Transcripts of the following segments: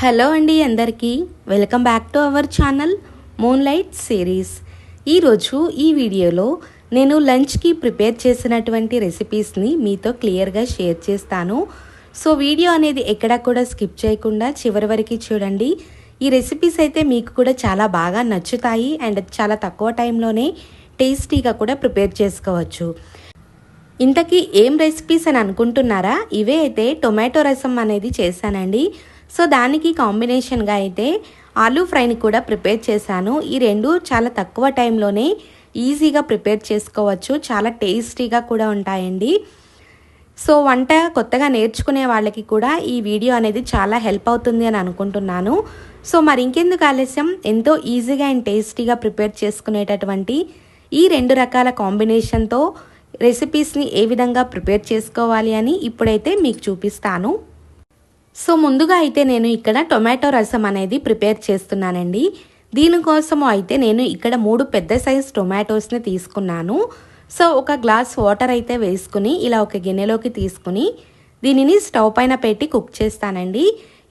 Hello అండి అందరికీ. Welcome back to our channel moon light series ఈరోజు ఈ వీడియోలో నేను లంచ్కి ప్రిపేర్ చేసినటువంటి రెసిపీస్ని మీతో క్లియర్గా షేర్ చేస్తాను. సో వీడియో అనేది ఎక్కడ కూడా స్కిప్ చేయకుండా చివరి వరకు చూడండి. ఈ రెసిపీస్ అయితే మీకు కూడా చాలా బాగా నచ్చుతాయి అండ్ చాలా తక్కువ టైంలోనే టేస్టీగా కూడా ప్రిపేర్ చేసుకోవచ్చు. ఇంతకీ ఏం రెసిపీస్ అని అనుకుంటున్నారా? ఇవే అయితే టొమాటో రసం అనేది చేశానండి. సో దానికి కాంబినేషన్గా అయితే ఆలూ ఫ్రైని కూడా ప్రిపేర్ చేశాను. ఈ రెండు చాలా తక్కువ టైంలోనే ఈజీగా ప్రిపేర్ చేసుకోవచ్చు. చాలా టేస్టీగా కూడా ఉంటాయండి. సో వంట కొత్తగా నేర్చుకునే వాళ్ళకి కూడా ఈ వీడియో అనేది చాలా హెల్ప్ అవుతుంది అని అనుకుంటున్నాను. సో మరి ఇంకెందుకు ఆలస్యం? ఎంతో ఈజీగా అండ్ టేస్టీగా ప్రిపేర్ చేసుకునేటటువంటి ఈ రెండు రకాల కాంబినేషన్తో రెసిపీస్ని ఏ విధంగా ప్రిపేర్ చేసుకోవాలి అని ఇప్పుడైతే మీకు చూపిస్తాను. సో ముందుగా అయితే నేను ఇక్కడ టొమాటో రసం అనేది ప్రిపేర్ చేస్తున్నానండి. దీనికోసం అయితే నేను ఇక్కడ మూడు పెద్ద సైజ్ టొమాటోస్ని తీసుకున్నాను. సో ఒక గ్లాస్ వాటర్ అయితే వేసుకుని ఇలా ఒక గిన్నెలోకి తీసుకుని దీనిని స్టవ్ పైన పెట్టి కుక్ చేస్తానండి.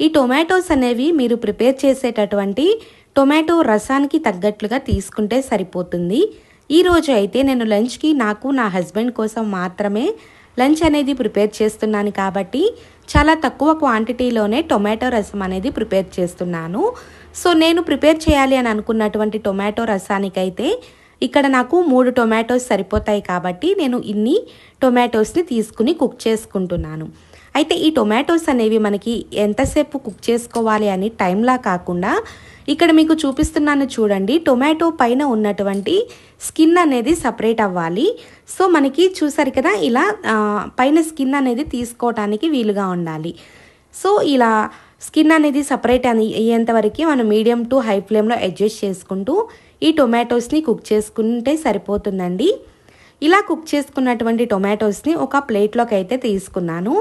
ఈ టొమాటోస్ అనేవి మీరు ప్రిపేర్ చేసేటటువంటి టొమాటో రసానికి తగ్గట్లుగా తీసుకుంటే సరిపోతుంది. ఈరోజు అయితే నేను లంచ్కి నాకు నా హస్బెండ్ కోసం మాత్రమే లంచ్ అనేది ప్రిపేర్ చేస్తున్నాను కాబట్టి చాలా తక్కువ క్వాంటిటీలోనే టొమాటో రసం అనేది ప్రిపేర్ చేస్తున్నాను. సో నేను ప్రిపేర్ చేయాలి అని అనుకున్నటువంటి టొమాటో రసానికైతే ఇక్కడ నాకు మూడు టొమాటోస్ సరిపోతాయి కాబట్టి నేను ఇన్ని టొమాటోస్ని తీసుకుని కుక్ చేసుకుంటున్నాను. అయితే ఈ టొమాటోస్ అనేవి మనకి ఎంతసేపు కుక్ చేసుకోవాలి అని టైంలా కాకుండా ఇక్కడ మీకు చూపిస్తున్నాను చూడండి. టొమాటో పైన ఉన్నటువంటి స్కిన్ అనేది సపరేట్ అవ్వాలి. సో మనకి చూసారు కదా ఇలా పైన స్కిన్ అనేది తీసుకోవటానికి వీలుగా ఉండాలి. సో ఇలా స్కిన్ అనేది సపరేట్ అని అయ్యేంతవరకు మనం మీడియం టు హై ఫ్లేమ్లో అడ్జస్ట్ చేసుకుంటూ ఈ టొమాటోస్ని కుక్ చేసుకుంటే సరిపోతుందండి. ఇలా కుక్ చేసుకున్నటువంటి టొమాటోస్ని ఒక ప్లేట్లోకి అయితే తీసుకున్నాను.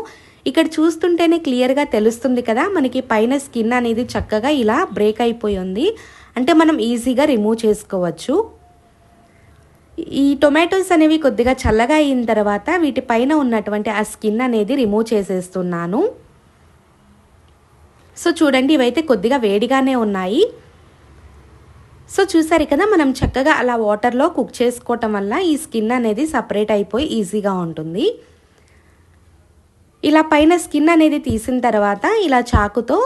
ఇక్కడ చూస్తుంటేనే క్లియర్గా తెలుస్తుంది కదా మనకి పైన స్కిన్ అనేది చక్కగా ఇలా బ్రేక్ అయిపోయి ఉంది. అంటే మనం ఈజీగా రిమూవ్ చేసుకోవచ్చు. ఈ టొమాటోస్ అనేవి కొద్దిగా చల్లగా అయిన తర్వాత వీటి పైన ఉన్నటువంటి ఆ స్కిన్ అనేది రిమూవ్ చేసేస్తున్నాను. సో చూడండి ఇవైతే కొద్దిగా వేడిగానే ఉన్నాయి. సో చూసారు కదా మనం చక్కగా అలా వాటర్లో కుక్ చేసుకోవటం వల్ల ఈ స్కిన్ అనేది సపరేట్ అయిపోయి ఈజీగా ఉంటుంది. ఇలా పైన స్కిన్ అనేది తీసిన తర్వాత ఇలా చాకుతో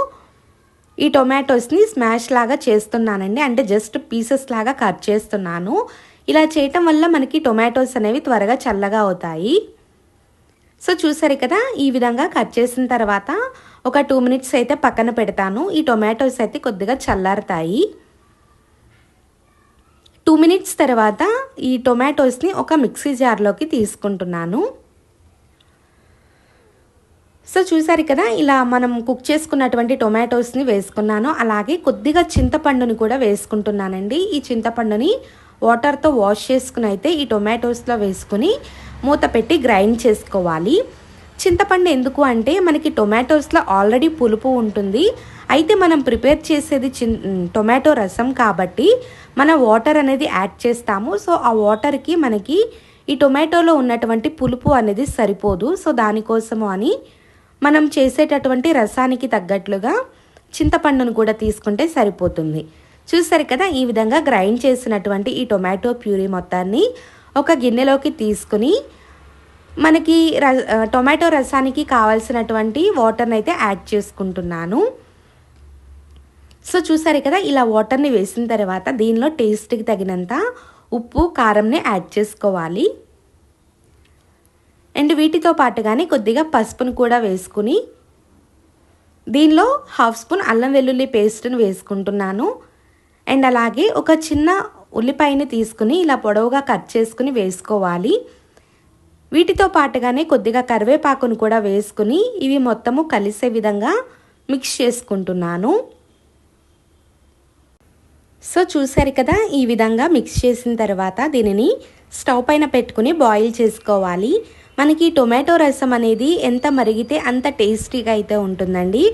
ఈ టొమాటోస్ని స్మాష్ లాగా చేస్తున్నానండి. అంటే జస్ట్ పీసెస్ లాగా కట్ చేస్తున్నాను. ఇలా చేయటం వల్ల మనకి టొమాటోస్ అనేవి త్వరగా చల్లగా అవుతాయి. సో చూసారు కదా ఈ విధంగా కట్ చేసిన తర్వాత ఒక టూ మినిట్స్ అయితే పక్కన పెడతాను. ఈ టొమాటోస్ అయితే కొద్దిగా చల్లారుతాయి. టూ మినిట్స్ తర్వాత ఈ టొమాటోస్ని ఒక మిక్సీ జార్లోకి తీసుకుంటున్నాను. సో చూసారు కదా ఇలా మనం కుక్ చేసుకున్నటువంటి టొమాటోస్ని వేసుకున్నాను. అలాగే కొద్దిగా చింతపండుని కూడా వేసుకుంటున్నానండి. ఈ చింతపండుని వాటర్తో వాష్ చేసుకుని అయితే ఈ టొమాటోస్లో వేసుకుని మూత పెట్టి గ్రైండ్ చేసుకోవాలి. చింతపండు ఎందుకు అంటే మనకి టొమాటోస్లో ఆల్రెడీ పులుపు ఉంటుంది. అయితే మనం ప్రిపేర్ చేసేది చిన్ టొమాటో రసం కాబట్టి మన వాటర్ అనేది యాడ్ చేస్తాము. సో ఆ వాటర్కి మనకి ఈ టొమాటోలో ఉన్నటువంటి పులుపు అనేది సరిపోదు. సో దానికోసము అని మనం చేసేటటువంటి రసానికి తగ్గట్లుగా చింతపండును కూడా తీసుకుంటే సరిపోతుంది. చూసారు కదా ఈ విధంగా గ్రైండ్ చేసినటువంటి ఈ టొమాటో ప్యూరీ మొత్తాన్ని ఒక గిన్నెలోకి తీసుకుని మనకి ర టొమాటో రసానికి కావాల్సినటువంటి వాటర్ని అయితే యాడ్ చేసుకుంటున్నాను. సో చూసారు కదా ఇలా వాటర్ని వేసిన తర్వాత దీనిలో టేస్ట్కి తగినంత ఉప్పు కారంని యాడ్ చేసుకోవాలి. అండ్ వీటితో పాటుగానే కొద్దిగా పసుపును కూడా వేసుకుని దీనిలో హాఫ్ స్పూన్ అల్లం వెల్లుల్లి పేస్ట్ని వేసుకుంటున్నాను. అండ్ అలాగే ఒక చిన్న ఉల్లిపాయని తీసుకుని ఇలా పొడవుగా కట్ చేసుకుని వేసుకోవాలి. వీటితో పాటుగానే కొద్దిగా కరివేపాకును కూడా వేసుకుని ఇవి మొత్తము కలిసే విధంగా మిక్స్ చేసుకుంటున్నాను. సో చూసారు కదా ఈ విధంగా మిక్స్ చేసిన తర్వాత దీనిని స్టవ్ పైన పెట్టుకుని బాయిల్ చేసుకోవాలి. మనకి టొమాటో రసం అనేది ఎంత మరిగితే అంత టేస్టీగా అయితే ఉంటుందండి.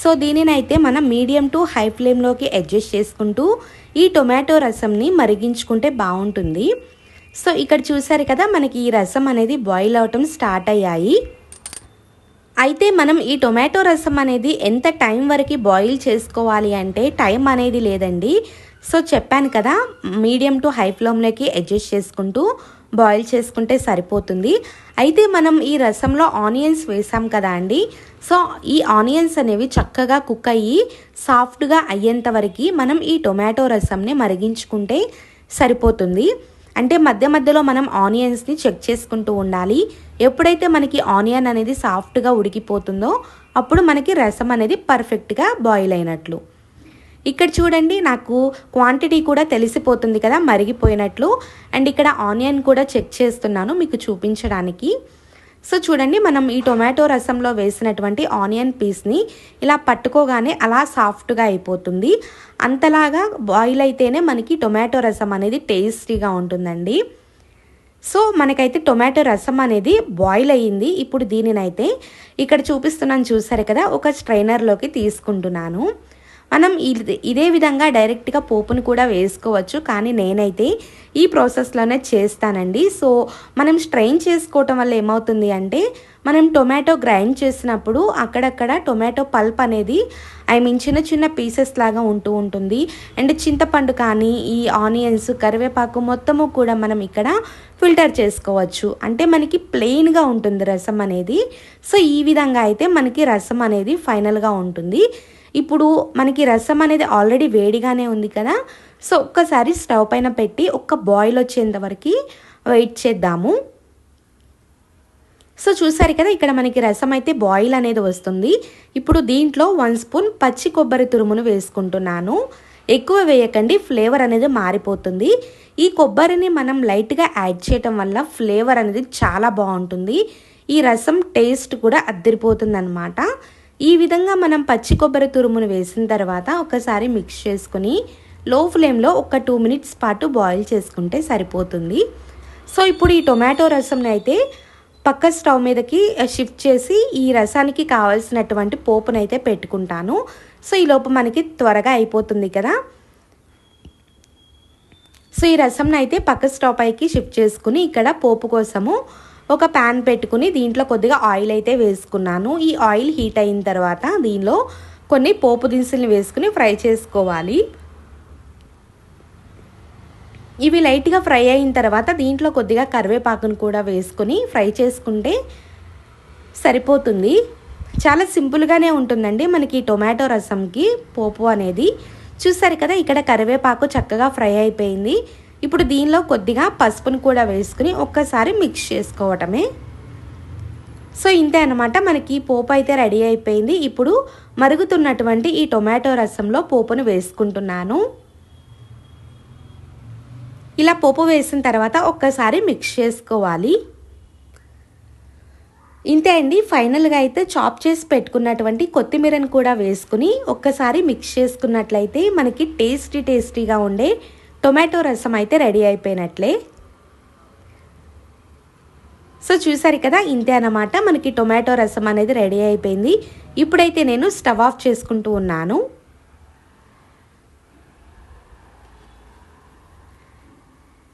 సో దీనిని అయితే మనం మీడియం టు హై ఫ్లేమ్లోకి అడ్జస్ట్ చేసుకుంటూ ఈ టొమాటో రసంని మరిగించుకుంటే బాగుంటుంది. సో ఇక్కడ చూసారు కదా మనకి ఈ రసం అనేది బాయిల్ అవటం స్టార్ట్ అయ్యాయి. అయితే మనం ఈ టొమాటో రసం అనేది ఎంత టైం వరకు బాయిల్ చేసుకోవాలి అంటే టైం అనేది లేదండి. సో చెప్పాను కదా మీడియం టు హై ఫ్లేమ్లోకి అడ్జస్ట్ చేసుకుంటూ బాయిల్ చేసుకుంటే సరిపోతుంది. అయితే మనం ఈ రసంలో ఆనియన్స్ వేసాం కదా అండి. సో ఈ ఆనియన్స్ అనేవి చక్కగా కుక్ అయ్యి సాఫ్ట్గా అయ్యేంత వరకు మనం ఈ టొమాటో రసంని మరిగించుకుంటే సరిపోతుంది. అంటే మధ్య మధ్యలో మనం ఆనియన్స్ని చెక్ చేసుకుంటూ ఉండాలి. ఎప్పుడైతే మనకి ఆనియన్ అనేది సాఫ్ట్గా ఉడికిపోతుందో అప్పుడు మనకి రసం అనేది పర్ఫెక్ట్గా బాయిల్ అయినట్లు. ఇక్కడ చూడండి నాకు క్వాంటిటీ కూడా తెలిసిపోతుంది కదా మరిగిపోయినట్లు. అండ్ ఇక్కడ ఆనియన్ కూడా చెక్ చేస్తున్నాను మీకు చూపించడానికి. సో చూడండి మనం ఈ టొమాటో రసంలో వేసినటువంటి ఆనియన్ పీస్ని ఇలా పట్టుకోగానే అలా సాఫ్ట్గా అయిపోతుంది. అంతలాగా బాయిల్ అయితేనే మనకి టొమాటో రసం అనేది టేస్టీగా ఉంటుందండి. సో మనకైతే టొమాటో రసం అనేది బాయిల్ అయ్యింది. ఇప్పుడు దీనినైతే ఇక్కడ చూపిస్తున్నాను చూసారు కదా ఒక స్ట్రైనర్లోకి తీసుకుంటున్నాను. మనం ఇదే విధంగా డైరెక్ట్గా పోపును కూడా వేసుకోవచ్చు. కానీ నేనైతే ఈ ప్రాసెస్లోనే చేస్తానండి. సో మనం స్ట్రెయిన్ చేసుకోవటం వల్ల ఏమవుతుంది అంటే మనం టొమాటో గ్రైండ్ చేసినప్పుడు అక్కడక్కడ టొమాటో పల్ప్ అనేది ఐ మీన్ చిన్న చిన్న పీసెస్ లాగా ఉంటూ ఉంటుంది. అండ్ చింతపండు కానీ ఈ ఆనియన్స్ కరివేపాకు మొత్తము కూడా మనం ఇక్కడ ఫిల్టర్ చేసుకోవచ్చు. అంటే మనకి ప్లెయిన్గా ఉంటుంది రసం అనేది. సో ఈ విధంగా అయితే మనకి రసం అనేది ఫైనల్గా ఉంటుంది. ఇప్పుడు మనకి రసం అనేది ఆల్రెడీ వేడిగానే ఉంది కదా. సో ఒక్కసారి స్టవ్ పైన పెట్టి ఒక్క బాయిల్ వచ్చేంత వరకు వెయిట్ చేద్దాము. సో చూసారు కదా ఇక్కడ మనకి రసం అయితే బాయిల్ అనేది వస్తుంది. ఇప్పుడు దీంట్లో వన్ స్పూన్ పచ్చి కొబ్బరి తురుమును వేసుకుంటున్నాను. ఎక్కువ వేయకండి ఫ్లేవర్ అనేది మారిపోతుంది. ఈ కొబ్బరిని మనం లైట్గా యాడ్ చేయటం వల్ల ఫ్లేవర్ అనేది చాలా బాగుంటుంది. ఈ రసం టేస్ట్ కూడా అద్దరిపోతుంది ఈ విధంగా మనం పచ్చి కొబ్బరి తురుమును వేసిన తర్వాత ఒకసారి మిక్స్ చేసుకుని లో ఫ్లేమ్లో ఒక టూ మినిట్స్ పాటు బాయిల్ చేసుకుంటే సరిపోతుంది. సో ఇప్పుడు ఈ టొమాటో రసంని అయితే పక్క స్టవ్ మీదకి eh, షిఫ్ట్ చేసి ఈ రసానికి కావాల్సినటువంటి పోపునైతే పెట్టుకుంటాను. సో ఈ లోపు మనకి త్వరగా అయిపోతుంది కదా. సో ఈ రసంను అయితే పక్క స్టవ్ పైకి షిఫ్ట్ చేసుకుని ఇక్కడ పోపు కోసము ఒక ప్యాన్ పెట్టుకుని దీంట్లో కొద్దిగా ఆయిల్ అయితే వేసుకున్నాను. ఈ ఆయిల్ హీట్ అయిన తర్వాత దీనిలో కొన్ని పోపు దినుసులు వేసుకుని ఫ్రై చేసుకోవాలి. ఇవి లైట్గా ఫ్రై అయిన తర్వాత దీంట్లో కొద్దిగా కరివేపాకును కూడా వేసుకుని ఫ్రై చేసుకుంటే సరిపోతుంది. చాలా సింపుల్గానే ఉంటుందండి మనకి టొమాటో రసంకి పోపు అనేది. చూసారు కదా ఇక్కడ కరివేపాకు చక్కగా ఫ్రై అయిపోయింది. ఇప్పుడు దీనిలో కొద్దిగా పసుపును కూడా వేసుకుని ఒక్కసారి మిక్స్ చేసుకోవటమే. సో ఇంతే అనమాట మనకి పోపు అయితే రెడీ అయిపోయింది. ఇప్పుడు మరుగుతున్నటువంటి ఈ టొమాటో రసంలో పోపును వేసుకుంటున్నాను. ఇలా పోపు వేసిన తర్వాత ఒక్కసారి మిక్స్ చేసుకోవాలి. ఇంతే అండి. ఫైనల్గా అయితే చాప్ చేసి పెట్టుకున్నటువంటి కొత్తిమీరను కూడా వేసుకుని ఒక్కసారి మిక్స్ చేసుకున్నట్లయితే మనకి టేస్టీ టేస్టీగా ఉండే టొమాటో రసం అయితే రెడీ అయిపోయినట్లే. సో చూసారు కదా ఇంతే అన్నమాట. మనకి టొమాటో రసం అనేది రెడీ అయిపోయింది. ఇప్పుడైతే నేను స్టవ్ ఆఫ్ చేసుకుంటూ ఉన్నాను.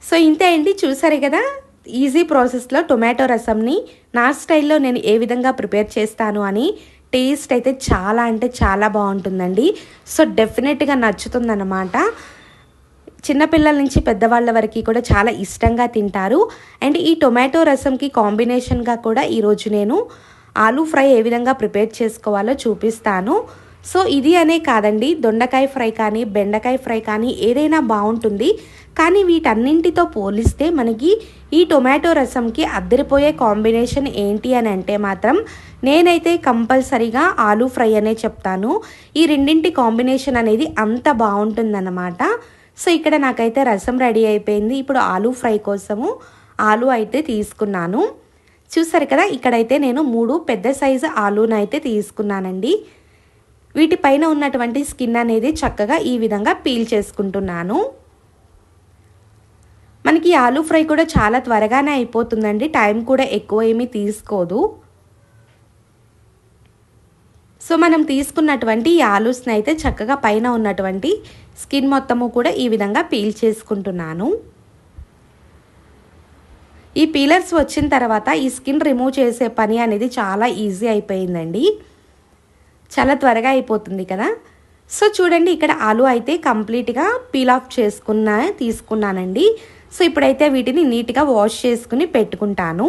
సో ఇంతే అండి. చూసారు కదా ఈజీ ప్రాసెస్లో టొమాటో రసంని నా స్టైల్లో నేను ఏ విధంగా ప్రిపేర్ చేస్తాను అని టేస్ట్ అయితే చాలా అంటే చాలా బాగుంటుందండి. సో డెఫినెట్గా నచ్చుతుందన్నమాట. చిన్నపిల్లల నుంచి పెద్దవాళ్ళ వరకు కూడా చాలా ఇష్టంగా తింటారు. అండ్ ఈ టొమాటో రసంకి కాంబినేషన్గా కూడా ఈరోజు నేను ఆలూ ఫ్రై ఏ విధంగా ప్రిపేర్ చేసుకోవాలో చూపిస్తాను. సో ఇది అనే కాదండి దొండకాయ ఫ్రై కానీ బెండకాయ ఫ్రై కానీ ఏదైనా బాగుంటుంది. కానీ వీటన్నింటితో పోలిస్తే మనకి ఈ టొమాటో రసంకి అద్దరిపోయే కాంబినేషన్ ఏంటి అని అంటే మాత్రం నేనైతే కంపల్సరీగా ఆలూ ఫ్రై అనే చెప్తాను. ఈ రెండింటి కాంబినేషన్ అనేది అంత బాగుంటుందన్నమాట. సో ఇక్కడ నాకైతే రసం రెడీ అయిపోయింది. ఇప్పుడు ఆలూ ఫ్రై కోసము ఆలు అయితే తీసుకున్నాను. చూసారు కదా ఇక్కడైతే నేను మూడు పెద్ద సైజు ఆలూను అయితే తీసుకున్నానండి. వీటిపైన ఉన్నటువంటి స్కిన్ అనేది చక్కగా ఈ విధంగా పీల్ చేసుకుంటున్నాను. మనకి ఆలూ ఫ్రై కూడా చాలా త్వరగానే అయిపోతుందండి. టైం కూడా ఎక్కువ ఏమీ తీసుకోదు. సో మనం తీసుకున్నటువంటి ఈ ఆలూస్ని అయితే చక్కగా పైన ఉన్నటువంటి స్కిన్ మొత్తము కూడా ఈ విధంగా పీల్ చేసుకుంటున్నాను. ఈ పీలర్స్ వచ్చిన తర్వాత ఈ స్కిన్ రిమూవ్ చేసే పని అనేది చాలా ఈజీ అయిపోయిందండి. చాలా త్వరగా అయిపోతుంది కదా. సో చూడండి ఇక్కడ ఆలు అయితే కంప్లీట్గా పీల్ ఆఫ్ చేసుకున్న తీసుకున్నానండి. సో ఇప్పుడైతే వీటిని నీట్గా వాష్ చేసుకుని పెట్టుకుంటాను.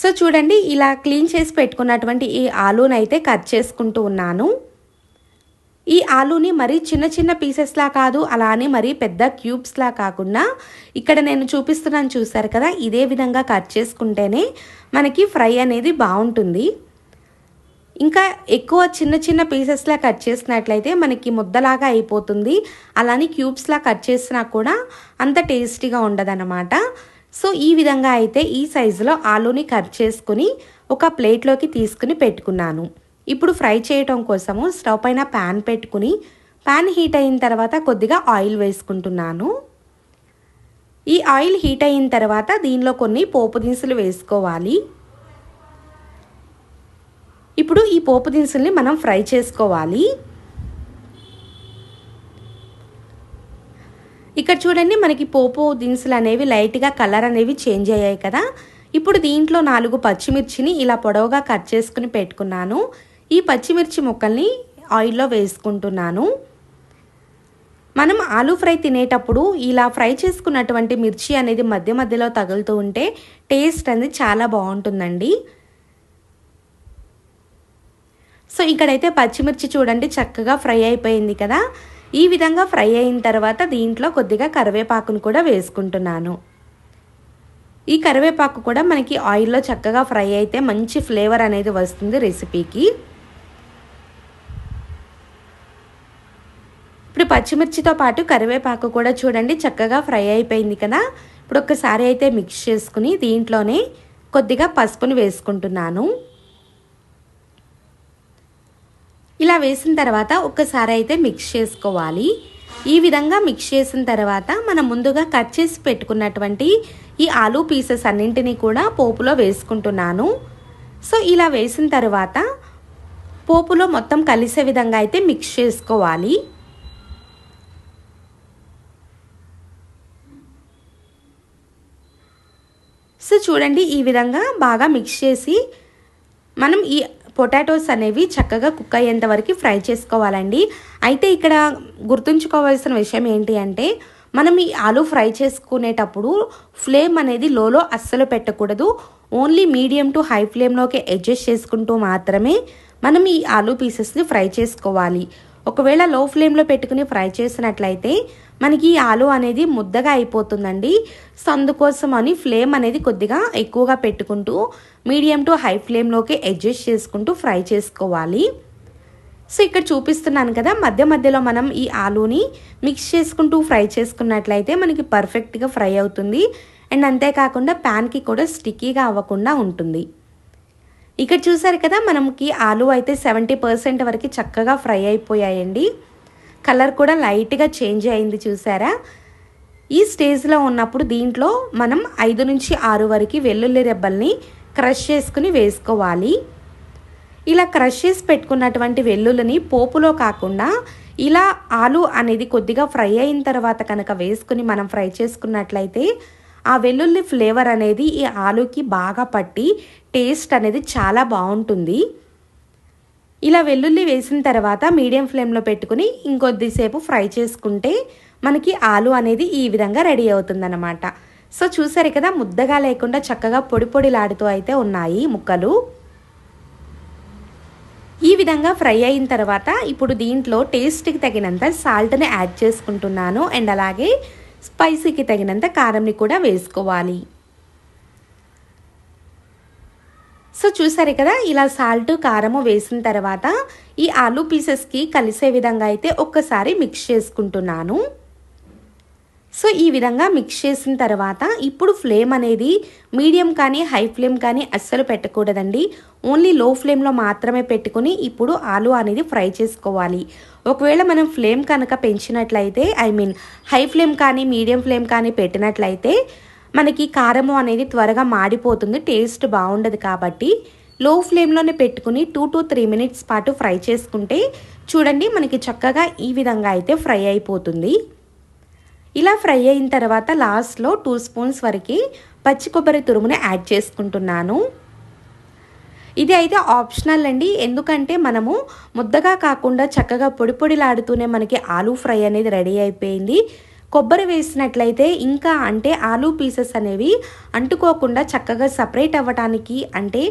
సో చూడండి ఇలా క్లీన్ చేసి పెట్టుకున్నటువంటి ఈ ఆలూని అయితే కట్ చేసుకుంటూ ఉన్నాను. ఈ ఆలూని మరీ చిన్న చిన్న పీసెస్లా కాదు అలానే మరీ పెద్ద క్యూబ్స్లా కాకుండా ఇక్కడ నేను చూపిస్తున్నాను చూసారు కదా ఇదే విధంగా కట్ చేసుకుంటేనే మనకి ఫ్రై అనేది బాగుంటుంది. ఇంకా ఎక్కువ చిన్న చిన్న పీసెస్లా కట్ చేసినట్లయితే మనకి ముద్దలాగా అయిపోతుంది. అలానే క్యూబ్స్లా కట్ చేసినా కూడా అంత టేస్టీగా ఉండదన్నమాట. సో ఈ విధంగా అయితే ఈ సైజులో ఆలూని కట్ చేసుకుని ఒక ప్లేట్లోకి తీసుకుని పెట్టుకున్నాను. ఇప్పుడు ఫ్రై చేయటం కోసము స్టవ్ పైన ప్యాన్ పెట్టుకుని ప్యాన్ హీట్ అయిన తర్వాత కొద్దిగా ఆయిల్ వేసుకుంటున్నాను. ఈ ఆయిల్ హీట్ అయిన తర్వాత దీనిలో కొన్ని పోపు దినుసులు వేసుకోవాలి. ఇప్పుడు ఈ పోపు దినుసుల్ని మనం ఫ్రై చేసుకోవాలి. ఇక్కడ చూడండి మనకి పోపు దినుసులు అనేవి లైట్గా కలర్ అనేవి చేంజ్ అయ్యాయి కదా. ఇప్పుడు దీంట్లో నాలుగు పచ్చిమిర్చిని ఇలా పొడవుగా కట్ చేసుకుని పెట్టుకున్నాను. ఈ పచ్చిమిర్చి ముక్కల్ని ఆయిల్లో వేసుకుంటున్నాను. మనం ఆలూ ఫ్రై తినేటప్పుడు ఇలా ఫ్రై చేసుకున్నటువంటి మిర్చి అనేది మధ్య మధ్యలో తగులుతూ ఉంటే టేస్ట్ అనేది చాలా బాగుంటుందండి. సో ఇక్కడైతే పచ్చిమిర్చి చూడండి చక్కగా ఫ్రై అయిపోయింది కదా. ఈ విధంగా ఫ్రై అయిన తర్వాత దీంట్లో కొద్దిగా కరివేపాకును కూడా వేసుకుంటున్నాను. ఈ కరివేపాకు కూడా మనకి ఆయిల్లో చక్కగా ఫ్రై అయితే మంచి ఫ్లేవర్ అనేది వస్తుంది రెసిపీకి. ఇప్పుడు పచ్చిమిర్చితో పాటు కరివేపాకు కూడా చూడండి చక్కగా ఫ్రై అయిపోయింది కదా. ఇప్పుడు ఒకసారి అయితే మిక్స్ చేసుకుని దీంట్లోనే కొద్దిగా పసుపుని వేసుకుంటున్నాను. ఇలా వేసిన తర్వాత ఒక్కసారి అయితే మిక్స్ చేసుకోవాలి. ఈ విధంగా మిక్స్ చేసిన తర్వాత మనం ముందుగా కట్ చేసి పెట్టుకున్నటువంటి ఈ ఆలూ పీసెస్ అన్నింటినీ కూడా పోపులో వేసుకుంటున్నాను. సో ఇలా వేసిన తర్వాత పోపులో మొత్తం కలిసే విధంగా అయితే మిక్స్ చేసుకోవాలి. సో చూడండి ఈ విధంగా బాగా మిక్స్ చేసి మనం ఈ పొటాటోస్ అనేవి చక్కగా కుక్ అయ్యేంత వరకు ఫ్రై చేసుకోవాలండి. అయితే ఇక్కడ గుర్తుంచుకోవాల్సిన విషయం ఏంటి అంటే మనం ఈ ఆలు ఫ్రై చేసుకునేటప్పుడు ఫ్లేమ్ అనేది లోలో అస్సలు పెట్టకూడదు. ఓన్లీ మీడియం టు హై ఫ్లేమ్లోకి అడ్జస్ట్ చేసుకుంటూ మాత్రమే మనం ఈ ఆలు పీసెస్ని ఫ్రై చేసుకోవాలి. ఒకవేళ లో ఫ్లేమ్లో పెట్టుకుని ఫ్రై చేసినట్లయితే మనకి ఈ ఆలు అనేది ముద్దగా అయిపోతుందండి. సో అందుకోసం అని ఫ్లేమ్ అనేది కొద్దిగా ఎక్కువగా పెట్టుకుంటూ మీడియం టు హై ఫ్లేమ్లోకి అడ్జస్ట్ చేసుకుంటూ ఫ్రై చేసుకోవాలి. సో ఇక్కడ చూపిస్తున్నాను కదా మధ్య మధ్యలో మనం ఈ ఆలూని మిక్స్ చేసుకుంటూ ఫ్రై చేసుకున్నట్లయితే మనకి పర్ఫెక్ట్గా ఫ్రై అవుతుంది. అండ్ అంతేకాకుండా ప్యాన్కి కూడా స్టిక్కీగా అవ్వకుండా ఉంటుంది. ఇక్కడ చూసారు కదా మనకి ఆలు అయితే సెవెంటీ పర్సెంట్ వరకు చక్కగా ఫ్రై అయిపోయాయండి. కలర్ కూడా లైట్గా చేంజ్ అయింది చూసారా? ఈ స్టేజ్లో ఉన్నప్పుడు దీంట్లో మనం ఐదు నుంచి ఆరు వరకు వెల్లుల్లి రెబ్బల్ని క్రష్ చేసుకుని వేసుకోవాలి. ఇలా క్రష్ చేసి పెట్టుకున్నటువంటి వెల్లుల్లిని పోపులో కాకుండా ఇలా ఆలు అనేది కొద్దిగా ఫ్రై అయిన తర్వాత కనుక వేసుకుని మనం ఫ్రై చేసుకున్నట్లయితే ఆ వెల్లుల్లి ఫ్లేవర్ అనేది ఈ ఆలుకి బాగా పట్టి టేస్ట్ అనేది చాలా బాగుంటుంది. ఇలా వెల్లుల్లి వేసిన తర్వాత మీడియం ఫ్లేమ్లో పెట్టుకుని ఇంకొద్దిసేపు ఫ్రై చేసుకుంటే మనకి ఆలు అనేది ఈ విధంగా రెడీ అవుతుందన్నమాట. సో చూసారు కదా ముద్దగా లేకుండా చక్కగా పొడి పొడిలాడుతూ అయితే ఉన్నాయి ముక్కలు. ఈ విధంగా ఫ్రై అయిన తర్వాత ఇప్పుడు దీంట్లో టేస్ట్కి తగినంత సాల్ట్ని యాడ్ చేసుకుంటున్నాను. అండ్ అలాగే స్పైసీకి తగినంత కారంని కూడా వేసుకోవాలి. సో చూసారు కదా ఇలా సాల్ట్ కారము వేసిన తర్వాత ఈ ఆలూ పీసెస్కి కలిసే విధంగా అయితే ఒక్కసారి మిక్స్ చేసుకుంటున్నాను. సో ఈ విధంగా మిక్స్ చేసిన తర్వాత ఇప్పుడు ఫ్లేమ్ అనేది మీడియం కానీ హై ఫ్లేమ్ కానీ అస్సలు పెట్టకూడదండి. ఓన్లీ లో ఫ్లేమ్లో మాత్రమే పెట్టుకుని ఇప్పుడు ఆలు అనేది ఫ్రై చేసుకోవాలి. ఒకవేళ మనం ఫ్లేమ్ కనుక పెంచినట్లయితే ఐ మీన్ హై ఫ్లేమ్ కానీ మీడియం ఫ్లేమ్ కానీ పెట్టినట్లయితే మనకి కారము అనేది త్వరగా మాడిపోతుంది టేస్ట్ బాగుండదు కాబట్టి లో ఫ్లేమ్లోనే పెట్టుకుని టూ టు త్రీ మినిట్స్ పాటు ఫ్రై చేసుకుంటే చూడండి మనకి చక్కగా ఈ విధంగా అయితే ఫ్రై అయిపోతుంది. ఇలా ఫ్రై అయిన తర్వాత లాస్ట్లో టూ స్పూన్స్ వరకు పచ్చి కొబ్బరి తురుముని యాడ్ చేసుకుంటున్నాను. ఇది అయితే ఆప్షనల్ అండి ఎందుకంటే మనము ముద్దగా కాకుండా చక్కగా పొడి పొడిలాడుతూనే మనకి ఆలూ ఫ్రై అనేది రెడీ అయిపోయింది. కొబ్బరి వేసినట్లయితే ఇంకా అంటే ఆలూ పీసెస్ అనేవి అంటుకోకుండా చక్కగా సపరేట్ అవ్వటానికి అంటే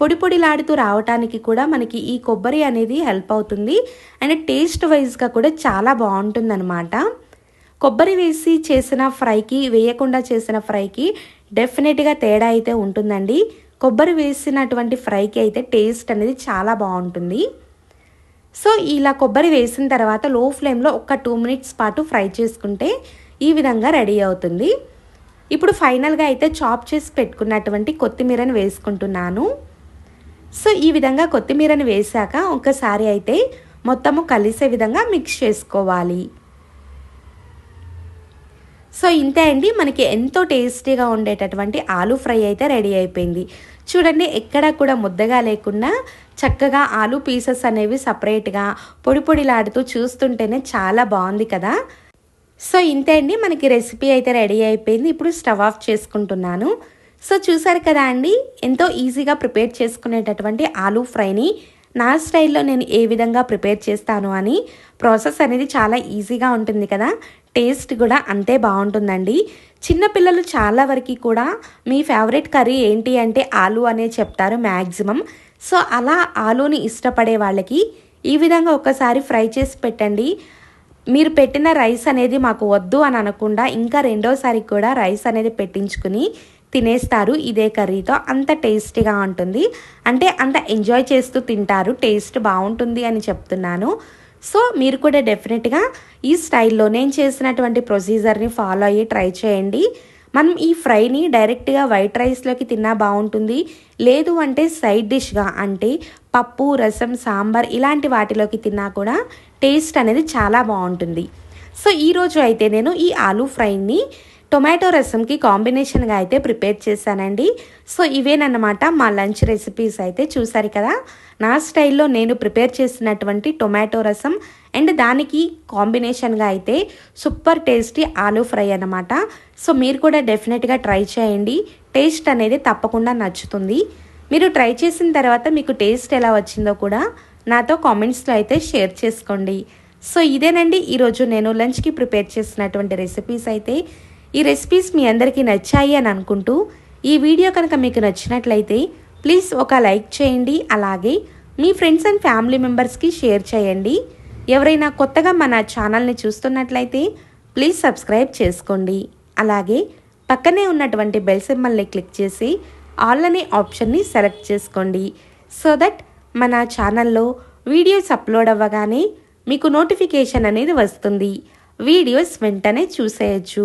పొడి పొడిలాడుతూ రావటానికి కూడా మనకి ఈ కొబ్బరి అనేది హెల్ప్ అవుతుంది. అండ్ టేస్ట్ వైజ్గా కూడా చాలా బాగుంటుందన్నమాట. కొబ్బరి వేసి చేసిన ఫ్రైకి వేయకుండా చేసిన ఫ్రైకి డెఫినెట్గా తేడా అయితే ఉంటుందండి. కొబ్బరి వేసినటువంటి ఫ్రైకి అయితే టేస్ట్ అనేది చాలా బాగుంటుంది. సో ఇలా కొబ్బరి వేసిన తర్వాత లో ఫ్లేమ్లో ఒక టూ మినిట్స్ పాటు ఫ్రై చేసుకుంటే ఈ విధంగా రెడీ అవుతుంది. ఇప్పుడు ఫైనల్గా అయితే చాప్ చేసి పెట్టుకున్నటువంటి కొత్తిమీరను వేసుకుంటున్నాను. సో ఈ విధంగా కొత్తిమీరని వేశాక ఒకసారి అయితే మొత్తము కలిసే విధంగా మిక్స్ చేసుకోవాలి. సో ఇంతే అండి. మనకి ఎంతో టేస్టీగా ఉండేటటువంటి ఆలూ ఫ్రై అయితే రెడీ అయిపోయింది. చూడండి ఎక్కడా కూడా ముద్దగా లేకుండా చక్కగా ఆలూ పీసెస్ అనేవి సపరేట్గా పొడి పొడిలాడుతూ చూస్తుంటేనే చాలా బాగుంది కదా. సో ఇంతే అండి. మనకి రెసిపీ అయితే రెడీ అయిపోయింది. ఇప్పుడు స్టవ్ ఆఫ్ చేసుకుంటున్నాను. సో చూసారు కదా అండి ఎంతో ఈజీగా ప్రిపేర్ చేసుకునేటటువంటి ఆలూ ఫ్రైని నా స్టైల్లో నేను ఏ విధంగా ప్రిపేర్ చేస్తాను అని ప్రాసెస్ అనేది చాలా ఈజీగా ఉంటుంది కదా. టేస్ట్ కూడా అంతే బాగుంటుందండి. చిన్నపిల్లలు చాలా వరకు కూడా మీ ఫేవరెట్ కర్రీ ఏంటి అంటే ఆలు అనే చెప్తారు మ్యాక్సిమం సో అలా ఆలూని ఇష్టపడే వాళ్ళకి ఈ విధంగా ఒకసారి ఫ్రై చేసి పెట్టండి. మీరు పెట్టిన రైస్ అనేది మాకు వద్దు అని అనకుండా ఇంకా రెండోసారి కూడా రైస్ అనేది పెట్టించుకుని తినేస్తారు. ఇదే కర్రీతో అంత టేస్టీగా ఉంటుంది. అంటే అంత ఎంజాయ్ చేస్తూ తింటారు. టేస్ట్ బాగుంటుంది అని చెప్తున్నాను. సో మీరు కూడా డెఫినెట్గా ఈ స్టైల్లో నేను చేసినటువంటి ప్రొసీజర్ని ఫాలో అయ్యి ట్రై చేయండి. మనం ఈ ఫ్రైని డైరెక్ట్గా వైట్ రైస్లోకి తిన్నా బాగుంటుంది. లేదు అంటే సైడ్ డిష్గా అంటే పప్పు రసం సాంబార్ ఇలాంటి వాటిలోకి తిన్నా కూడా టేస్ట్ అనేది చాలా బాగుంటుంది. సో ఈరోజు అయితే నేను ఈ ఆలూ ఫ్రైని టొమాటో రసంకి కాంబినేషన్గా అయితే ప్రిపేర్ చేశానండి. సో ఇవేనన్నమాట మా లంచ్ రెసిపీస్ అయితే చూసారు కదా? నా స్టైల్లో నేను ప్రిపేర్ చేసినటువంటి టొమాటో రసం అండ్ దానికి కాంబినేషన్గా అయితే సూపర్ టేస్టీ ఆలూ ఫ్రై అన్నమాట. సో మీరు కూడా డెఫినెట్గా ట్రై చేయండి. టేస్ట్ అనేది తప్పకుండా నచ్చుతుంది. మీరు ట్రై చేసిన తర్వాత మీకు టేస్ట్ ఎలా వచ్చిందో కూడా నాతో కామెంట్స్లో అయితే షేర్ చేసుకోండి. సో ఇదేనండి ఈరోజు నేను లంచ్కి ప్రిపేర్ చేసినటువంటి రెసిపీస్ అయితే. ఈ రెసిపీస్ మీ అందరికీ నచ్చాయి అని అనుకుంటూ ఈ వీడియో కనుక మీకు నచ్చినట్లయితే ప్లీజ్ ఒక లైక్ చేయండి. అలాగే మీ ఫ్రెండ్స్ అండ్ ఫ్యామిలీ మెంబర్స్కి షేర్ చేయండి. ఎవరైనా కొత్తగా మన ఛానల్ని చూస్తున్నట్లయితే ప్లీజ్ సబ్స్క్రైబ్ చేసుకోండి. అలాగే పక్కనే ఉన్నటువంటి బెల్ సింబల్ని క్లిక్ చేసి ఆల్ అనే ఆప్షన్ని సెలెక్ట్ చేసుకోండి. సో దట్ మన ఛానల్లో వీడియోస్ అప్లోడ్ అవ్వగానే మీకు నోటిఫికేషన్ అనేది వస్తుంది. వీడియోస్ వెంటనే చూసేయచ్చు.